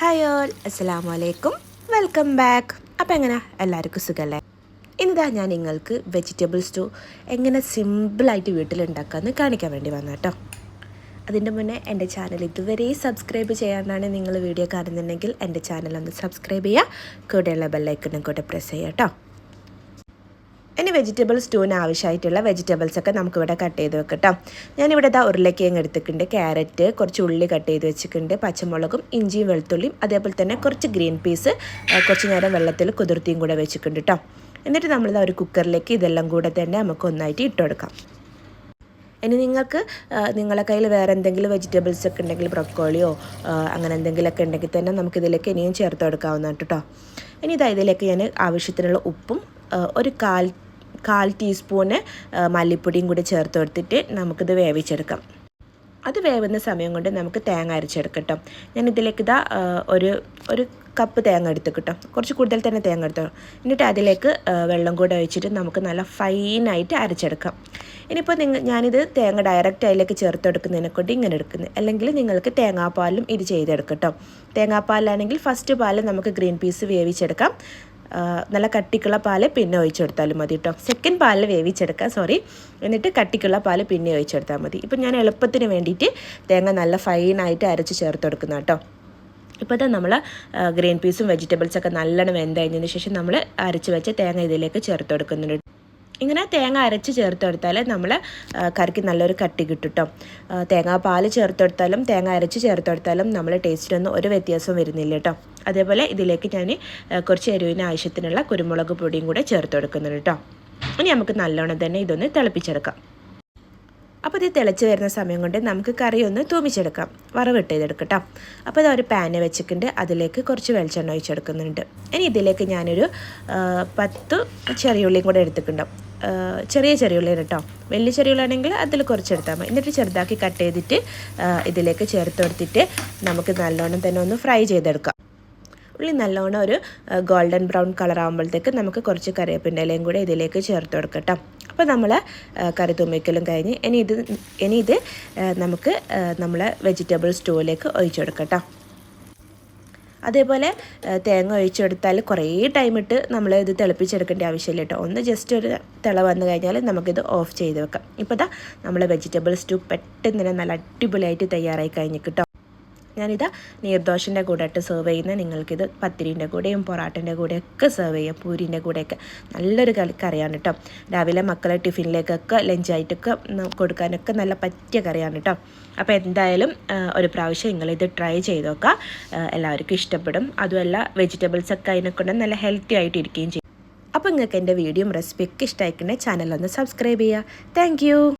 Hi all അസ്സാം വലൈക്കും welcome back. അപ്പം എങ്ങനെ? എല്ലാവർക്കും സുഖമല്ലേ ഇന്നിതാ ഞാൻ നിങ്ങൾക്ക് വെജിറ്റബിൾ സ്റ്റൂ എങ്ങനെ സിമ്പിളായിട്ട് വീട്ടിലുണ്ടാക്കാമെന്ന് കാണിക്കാൻ വേണ്ടി വന്നു കേട്ടോ അതിന്റെ മുന്നേ എന്റെ ചാനൽ ഇതുവരെ സബ്സ്ക്രൈബ് ചെയ്യാനാണ് നിങ്ങൾ വീഡിയോ കാണുന്നുണ്ടെങ്കിൽ എന്റെ ചാനൽ ഒന്ന് സബ്സ്ക്രൈബ് ചെയ്യുക. കൂടെയുള്ള ബെല്ലൈക്കണും കൂടെ പ്രസ് ചെയ്യുക കേട്ടോ ഇനി വെജിറ്റബിൾ സ്റ്റൂവിന് ആവശ്യമായിട്ടുള്ള വെജിറ്റബിൾസ് ഒക്കെ നമുക്കിവിടെ കട്ട് ചെയ്ത് വെക്കട്ടോ. ഞാനിവിടെ ഇതാ ഉരുളക്കിഴങ്ങ് എടുത്തിട്ടുണ്ട്. ക്യാരറ്റ് കുറച്ച് ഉള്ളി കട്ട് ചെയ്ത് വെച്ചിട്ടുണ്ട്. പച്ചമുളകും ഇഞ്ചിയും വെളുത്തുള്ളിയും അതേപോലെ തന്നെ കുറച്ച് ഗ്രീൻ പീസ് കുറച്ച് നേരം വെള്ളത്തിൽ കുതിർത്തിയും കൂടെ വെച്ചിട്ടുണ്ട് കേട്ടോ എന്നിട്ട് നമ്മളിതാ ഒരു കുക്കറിലേക്ക് ഇതെല്ലാം കൂടെ തന്നെ നമുക്ക് ഒന്നായിട്ട് ഇട്ട് കൊടുക്കാം. ഇനി നിങ്ങൾക്ക് നിങ്ങളെ കയ്യിൽ വേറെ എന്തെങ്കിലും വെജിറ്റബിൾസ് ഒക്കെ ഉണ്ടെങ്കിൽ ബ്രക്കോളിയോ അങ്ങനെ എന്തെങ്കിലുമൊക്കെ ഉണ്ടെങ്കിൽ തന്നെ നമുക്കിതിലേക്ക് ഇനിയും ചേർത്ത് കൊടുക്കാവുന്നതാണ് കേട്ടോ ഇനി ഇതാ ഇതിലേക്ക് ഞാൻ ആവശ്യത്തിനുള്ള ഉപ്പും ഒരു കാൽ കാൽ ടീസ്പൂണ് മല്ലിപ്പൊടിയും കൂടി ചേർത്ത് കൊടുത്തിട്ട് നമുക്കിത് വേവിച്ചെടുക്കാം. അത് വേവുന്ന സമയം കൊണ്ട് നമുക്ക് തേങ്ങ അരച്ചെടുക്കട്ടോ ഞാൻ ഇതിലേക്ക് ഇതാ ഒരു ഒരു കപ്പ് തേങ്ങ എടുത്ത് കിട്ടും കുറച്ച് കൂടുതൽ തന്നെ തേങ്ങ എടുത്തോ എന്നിട്ട് അതിലേക്ക് വെള്ളം കൂടെ ഒഴിച്ചിട്ട് നമുക്ക് നല്ല ഫൈനായിട്ട് അരച്ചെടുക്കാം. ഇനിയിപ്പോൾ നിങ്ങൾ ഞാനിത് തേങ്ങ ഡയറക്റ്റ് അതിലേക്ക് ചേർത്ത് എടുക്കുന്നതിനെ കൊണ്ട് ഇങ്ങനെ എടുക്കുന്നത് അല്ലെങ്കിൽ നിങ്ങൾക്ക് തേങ്ങാപ്പാലും ഇത് ചെയ്തെടുക്കട്ടോ തേങ്ങാപ്പാലാണെങ്കിൽ ഫസ്റ്റ് പാൽ നമുക്ക് ഗ്രീൻ പീസ് വേവിച്ചെടുക്കാം. നല്ല കട്ടിക്കുള്ള പാൽ പിന്നെ ഒഴിച്ചെടുത്താലും മതി കേട്ടോ സെക്കൻഡ് പാലിൽ വേവിച്ചെടുക്കുക സോറി എന്നിട്ട് കട്ടിക്കുള്ള പാൽ പിന്നെ ഒഴിച്ചെടുത്താൽ മതി. ഇപ്പം ഞാൻ എളുപ്പത്തിന് വേണ്ടിയിട്ട് തേങ്ങ നല്ല ഫൈനായിട്ട് അരച്ച് ചേർത്ത് കൊടുക്കുന്ന കേട്ടോ ഇപ്പോൾ തന്നെ നമ്മൾ ഗ്രീൻ പീസും വെജിറ്റബിൾസൊക്കെ നല്ലോണം വെന്തതിന് ശേഷം നമ്മൾ അരച്ച് വെച്ച തേങ്ങ ഇതിലേക്ക് ചേർത്ത് കൊടുക്കുന്നുണ്ട് ഇങ്ങനെ തേങ്ങ അരച്ച് ചേർത്ത് കൊടുത്താൽ നമ്മൾ കറിക്ക് നല്ലൊരു കട്ടി കിട്ടും കേട്ടോ തേങ്ങാ പാൽ ചേർത്ത് കൊടുത്താലും തേങ്ങ അരച്ച് ചേർത്ത് കൊടുത്താലും നമ്മൾ ടേസ്റ്റിനൊന്നും ഒരു വ്യത്യാസവും വരുന്നില്ല കേട്ടോ. അതേപോലെ ഇതിലേക്ക് ഞാൻ കുറച്ച് എരിവിന് ആവശ്യത്തിനുള്ള കുരുമുളക് പൊടിയും കൂടെ ചേർത്ത് കൊടുക്കുന്നുണ്ട് കേട്ടോ. ഇനി നമുക്ക് നല്ലോണം തന്നെ ഇതൊന്ന് തിളപ്പിച്ചെടുക്കാം. അപ്പോൾ ഇത് തിളച്ച് വരുന്ന സമയം കൊണ്ട് നമുക്ക് കറി ഒന്ന് തൂമിച്ചെടുക്കാം. വറവിട്ട് ചെയ്തെടുക്കട്ടോ അപ്പോൾ ഇതൊരു പാന് വെച്ചിട്ടുണ്ട്. അതിലേക്ക് കുറച്ച് വെളിച്ചെണ്ണ ഒഴിച്ചെടുക്കുന്നുണ്ട്. ഇനി ഇതിലേക്ക് ഞാനൊരു പത്ത് ചെറിയുള്ളിയും കൂടെ എടുത്തിട്ടുണ്ടാവും ചെറിയ ചെറിയുള്ളി കേട്ടോ വലിയ ചെറിയുള്ളാണെങ്കിൽ അതിൽ കുറച്ചെടുത്താൽ മതി. എന്നിട്ട് ചെറുതാക്കി കട്ട് ചെയ്തിട്ട് ഇതിലേക്ക് ചേർത്ത് കൊടുത്തിട്ട് നമുക്ക് നല്ലോണം തന്നെ ഒന്ന് ഫ്രൈ ചെയ്തെടുക്കാം. ഉള്ളി നല്ലോണം ഒരു ഗോൾഡൻ ബ്രൗൺ കളർ ആകുമ്പോഴത്തേക്ക് നമുക്ക് കുറച്ച് കറിവേപ്പിന്റെ കൂടെ ഇതിലേക്ക് ചേർത്ത് കൊടുക്കട്ടോ അപ്പോൾ നമ്മൾ കറി തുമ്മിക്കലും കഴിഞ്ഞ് ഇനി ഇത് ഇനി ഇത് നമുക്ക് നമ്മളെ വെജിറ്റബിൾ സ്റ്റൂവിലേക്ക് ഒഴിച്ചു കൊടുക്കട്ടോ അതേപോലെ തേങ്ങ ഒഴിച്ചെടുത്താൽ കുറേ ടൈം ഇട്ട് നമ്മൾ ഇത് തിളപ്പിച്ചെടുക്കേണ്ട ആവശ്യമില്ല കേട്ടോ ഒന്ന് ജസ്റ്റ് ഒരു തിള വന്നു കഴിഞ്ഞാൽ നമുക്കിത് ഓഫ് ചെയ്ത് വെക്കാം. ഇപ്പോൾ ദാ നമ്മൾ വെജിറ്റബിൾ സ്റ്റൂ പെട്ടെന്ന് തന്നെ നല്ല അടിപൊളിയായിട്ട് തയ്യാറായി കഴിഞ്ഞു കിട്ടും ഞാനിത് നീർദോശന്റെ കൂടെ ഇട്ട് സെർവ് ചെയ്യുന്നത് നിങ്ങൾക്കിത് പത്തിരിന്റെ കൂടെയും പൊറാട്ടന്റെ കൂടെയൊക്കെ സെർവ് ചെയ്യാം പൂരിന്റെ കൂടെയൊക്കെ. നല്ലൊരു കറിയാണ് കേട്ടോ രാവിലെ മക്കളെ ടിഫിനിലേക്കൊക്കെ ലഞ്ചായിട്ടൊക്കെ കൊടുക്കാനൊക്കെ നല്ല പറ്റിയ കറിയാണ് കേട്ടോ അപ്പോൾ എന്തായാലും ഒരു പ്രാവശ്യം നിങ്ങളിത് ട്രൈ ചെയ്ത് നോക്കുക എല്ലാവർക്കും ഇഷ്ടപ്പെടും. അതുമല്ല വെജിറ്റബിൾസൊക്കെ അതിനെക്കൊണ്ട് നല്ല ഹെൽത്തി ആയിട്ട് ഇരിക്കുകയും ചെയ്യും. അപ്പോൾ നിങ്ങൾക്ക് എന്റെ വീഡിയോയും റെസിപ്പിയൊക്കെ ഇഷ്ടമായിക്കണേ ചാനലൊന്ന് സബ്സ്ക്രൈബ് ചെയ്യുക. താങ്ക്